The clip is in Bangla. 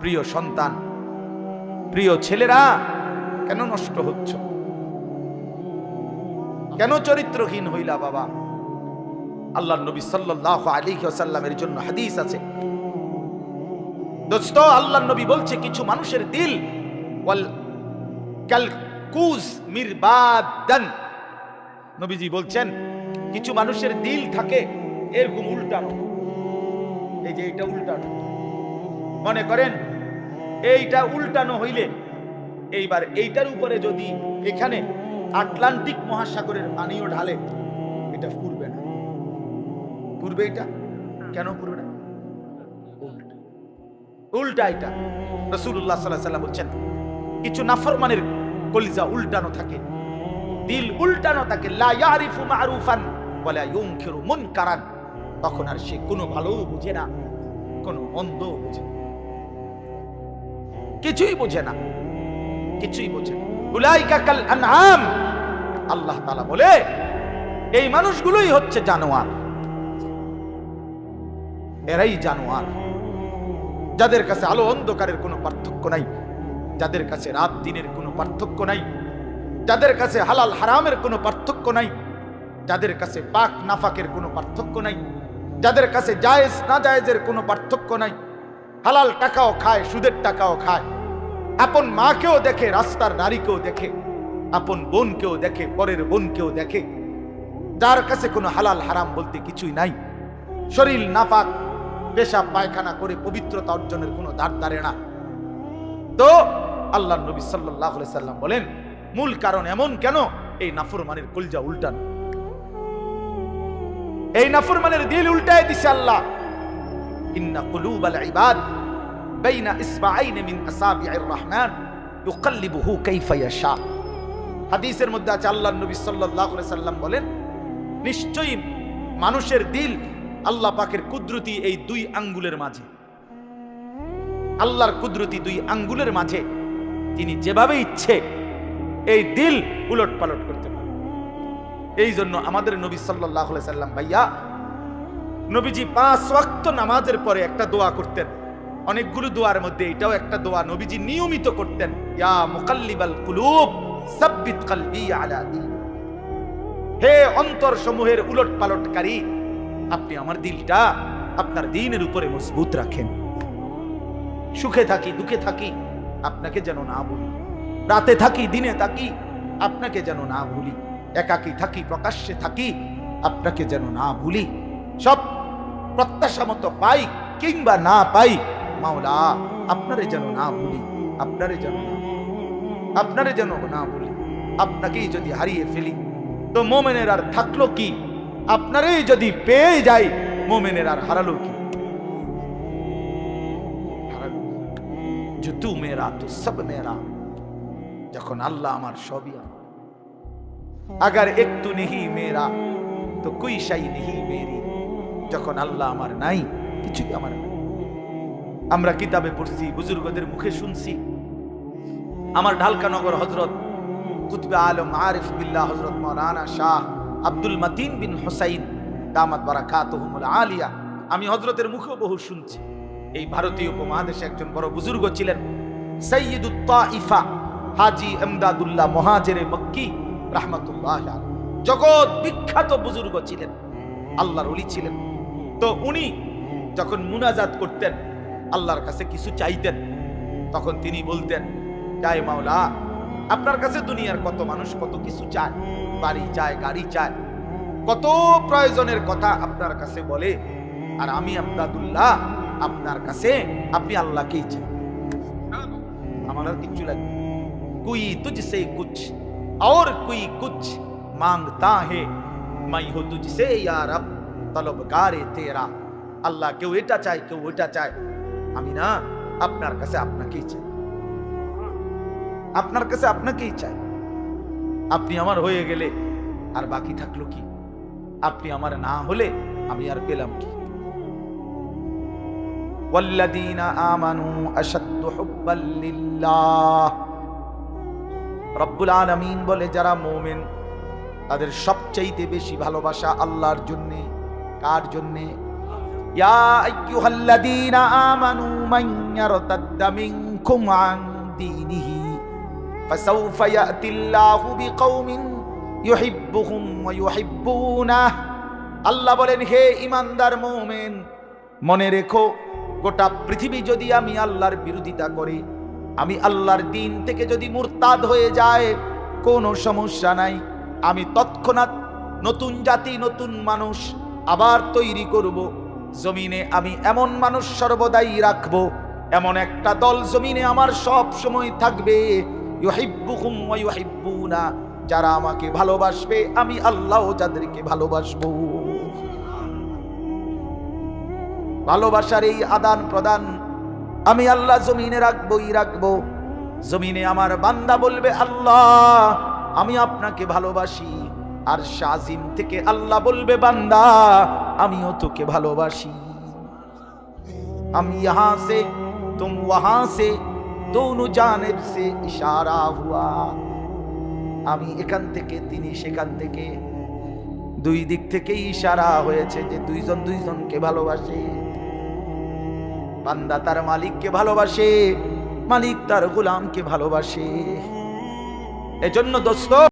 প্রিয় সন্তান, প্রিয় ছেলেরা, কেন নষ্ট হচ্ছ? কেন চরিত্রহীন হইলা বাবা? আল্লাহ নবী সাল্লাল্লাহু আলাইহি ওয়াসাল্লামের জন্য হাদিস আছে। দোস্ত আল্লাহ নবী বলছে, কিছু মানুষের দিল নবীজি বলছেন, কিছু মানুষের দিল থাকে, এরকম উল্টানো। এই যে, এটা উল্টানো। মনে করেন এইটা উল্টানো হইলে, এইবার এইটার উপরে যদি এখানে আটলান্টিক মহাসাগরের পানিও ঢালে, এটা পুরবে না। পুরবে এটা? কেন পুরবে না? উল্টা। এটা। রসুল্লাহ সাল্লাহ সাল্লাম বলছেন, কিছু নাফরমানের কলিজা উল্টানো থাকে। দিল উল্টানো থাকে লা ইয়ারিফু মারুফান ওয়ালা ইউনকিরু মুনকারান। তখন আর সে কোনো ভালো বুঝে না, কোনো মন্দ বুঝে না। কিছুই বোঝে না। কিছুই বোঝে না। আল্লাহ তাআলা বলে, এই মানুষগুলোই হচ্ছে জানোয়ার। এরাই জানোয়ার। যাদের কাছে আলো অন্ধকারের কোনো পার্থক্য নাই, যাদের কাছে রাত দিনের কোনো পার্থক্য নাই, যাদের কাছে হালাল হারামের কোনো পার্থক্য নাই, যাদের কাছে পাক নাফাকের কোনো পার্থক্য নাই, যাদের কাছে জায়েজ না জায়েজের কোনো পার্থক্য নাই হালাল টাকাও খায়, সুদের টাকাও খায়। আপন মাকেও দেখে, রাস্তার নারীকেও দেখে, আপন বোনকেও দেখে, পরের বোনকেও দেখে। যার কাছে কোনো হালাল হারাম বলতে কিছুই নাই। শরীর নাপাক পেশাব পায়খানা করে পবিত্রতা অর্জনের কোনো দাঁড় দাঁড়ে না। তো আল্লাহ নবী সাল্লাহ সাল্লাম বলেন, মূল কারণ এমন কেন? এই নাফরমানের কলজা উল্টান। এই নাফরমানের দিল উল্টায় দিছে আল্লাহ। ইন্না কুলুবাল ইবাদ বাইনা ইসবাআইন মিন আসাবিআর রহমান ইউকাল্লিবুহু কাইফা ইয়াশা। হাদিসের মধ্যে আছে আল্লাহ নবী সাল্লাল্লাহু আলাইহি সাল্লাম বলেন, নিশ্চয়ই মানুষের দিল আল্লাহ পাকের কুদরতি এই দুই আঙ্গুলের মাঝে। আল্লাহর কুদরতি দুই আঙ্গুলের মাঝে তিনি যেভাবে ইচ্ছে এই দিল উলট পালট করতে পারেন। এই জন্য আমাদের নবী সাল্লাহ সাল্লাম ভাইয়া নবীজি পাঁচ ওয়াক্ত নামাজের পরে একটা দোয়া করতেন। অনেকগুলো দোয়ার মধ্যে এটাও একটা দোয়া নবীজি নিয়মিত করতেন। হে অন্তর সমূহের উলট পালটকারী আপনি আমার দিলটা আপনার দিনের উপরে মজবুত রাখেন। সুখে থাকি, দুঃখে থাকি, আপনাকে যেন না ভুলি রাতে থাকি, দিনে থাকি, আপনাকে যেন না ভুলি। একাকী থাকি, প্রকাশ্যে থাকি, আপনাকে যেন না ভুলি। সব প্রত্যাশা মতো পাই কিংবা না পাই, মাওলা, আপনারে যেন না ভুলি, আপনারে যেন আপনারে যেন না ভুলি, আপনাকেই যদি হারিয়ে ফেলি, তো মোমেনের আর থাকল কি? আপনারই যদি পেয়ে যাই, মোমেনের আর হারালো কি? যে মেরা তো সব মেরা যখন আল্লাহ আমার সবই আমার। আগার একটু নেহি মেরা তো কুই সাই নেহি মেরি যখন আল্লাহ আমার নাই, কিছুই আমার নাই। আমরা কিতাবে পড়ছি, বুজুর্গদের মুখে শুনছি। আমার ঢালকানগর হজরত কুতবে আলম আরিফ বিল্লাহ হজরত মৌলানা শাহ আব্দুল মাতিন বিন হোসাইন, দামাত বারাকাতুহুমুল আলিয়া। আমি হজরতের মুখেও বহু শুনছি। এই ভারতীয় উপমহাদেশে একজন বড় বুজুর্গ ছিলেন সৈয়দুত তাইফা হাজি এমদাদুল্লাহ মহাজেরে মক্কি, রাহমাতুল্লাহ। জগৎ বিখ্যাত বুজুর্গ ছিলেন, আল্লাহর ওলি ছিলেন। তো উনি যখন মুনাজাত করতেন আল্লাহর কাছে কিছু চাইতেন তখন তিনি বলতেন জয় মাওলা আপনার কাছে দুনিয়ার কত মানুষ কত কিছু চায় বাড়ি চায় গাড়ি চায় কত প্রয়োজনের কথা আপনার কাছে বলে আর আমি আমদাদুল্লাহ আপনার কাছে আপনি আল্লাহকেই চাই আমার আর কিচ্ছু লাগবে कोई तुझसे कुछ और कोई कुछ मांगता है मैं हो तुझसे या रब তলবগারে তেরা আল্লাহ কেউ এটা চায় কেউ ওটা চায় আমি না আপনার কাছে আপনাকেই চাই আপনার কাছে আপনাকেই চাই আপনি আমার হয়ে গেলে আর বাকি থাকলো কি আপনি আমার না হলে আমি আর পেলাম কি والذين آمنوا أشد حبا لله রব্বুল আলামিন বলে যারা মোমেন তাদের সবচাইতে বেশি ভালোবাসা আল্লাহর জন্যে কার জন্যে? ইয়া আমানু মান আল্লাহ বলেন, হে ইমানদার মুমিন, মনে রেখো, গোটা পৃথিবী যদি আমি আল্লাহর বিরোধিতা করি, আমি আল্লাহর দিন থেকে যদি মুরতাদ হয়ে যায়, কোনো সমস্যা নাই। আমি তৎক্ষণাৎ নতুন জাতি, নতুন মানুষ আবার তৈরি করব। জমিনে আমি এমন মানুষ সর্বদাই রাখব। এমন একটা দল জমিনে আমার সব সময় থাকবে। যারা আমাকে ভালোবাসবে, আমি আল্লাহ যাদেরকে ভালোবাসবো। ভালোবাসার এই আদান প্রদান আমি আল্লাহ জমিনে রাখবই রাখব। জমিনে আমার বান্দা বলবে, আল্লাহ, আমি আপনাকে ভালোবাসি। আর শাজিম থেকে আল্লাহ বলবে বান্দা আমিও তোকে ভালোবাসি আমি यहां से तुम वहां से दोनों जानब से इशारा हुआ আমি এখান থেকে তিনি সেখান থেকে দুই দিক থেকে ইশারা হয়েছে যে দুইজন দুইজনকে ভালোবাসে বান্দা তার মালিককে ভালোবাসে মালিক তার গোলামকে ভালোবাসে এজন্য দোস্ত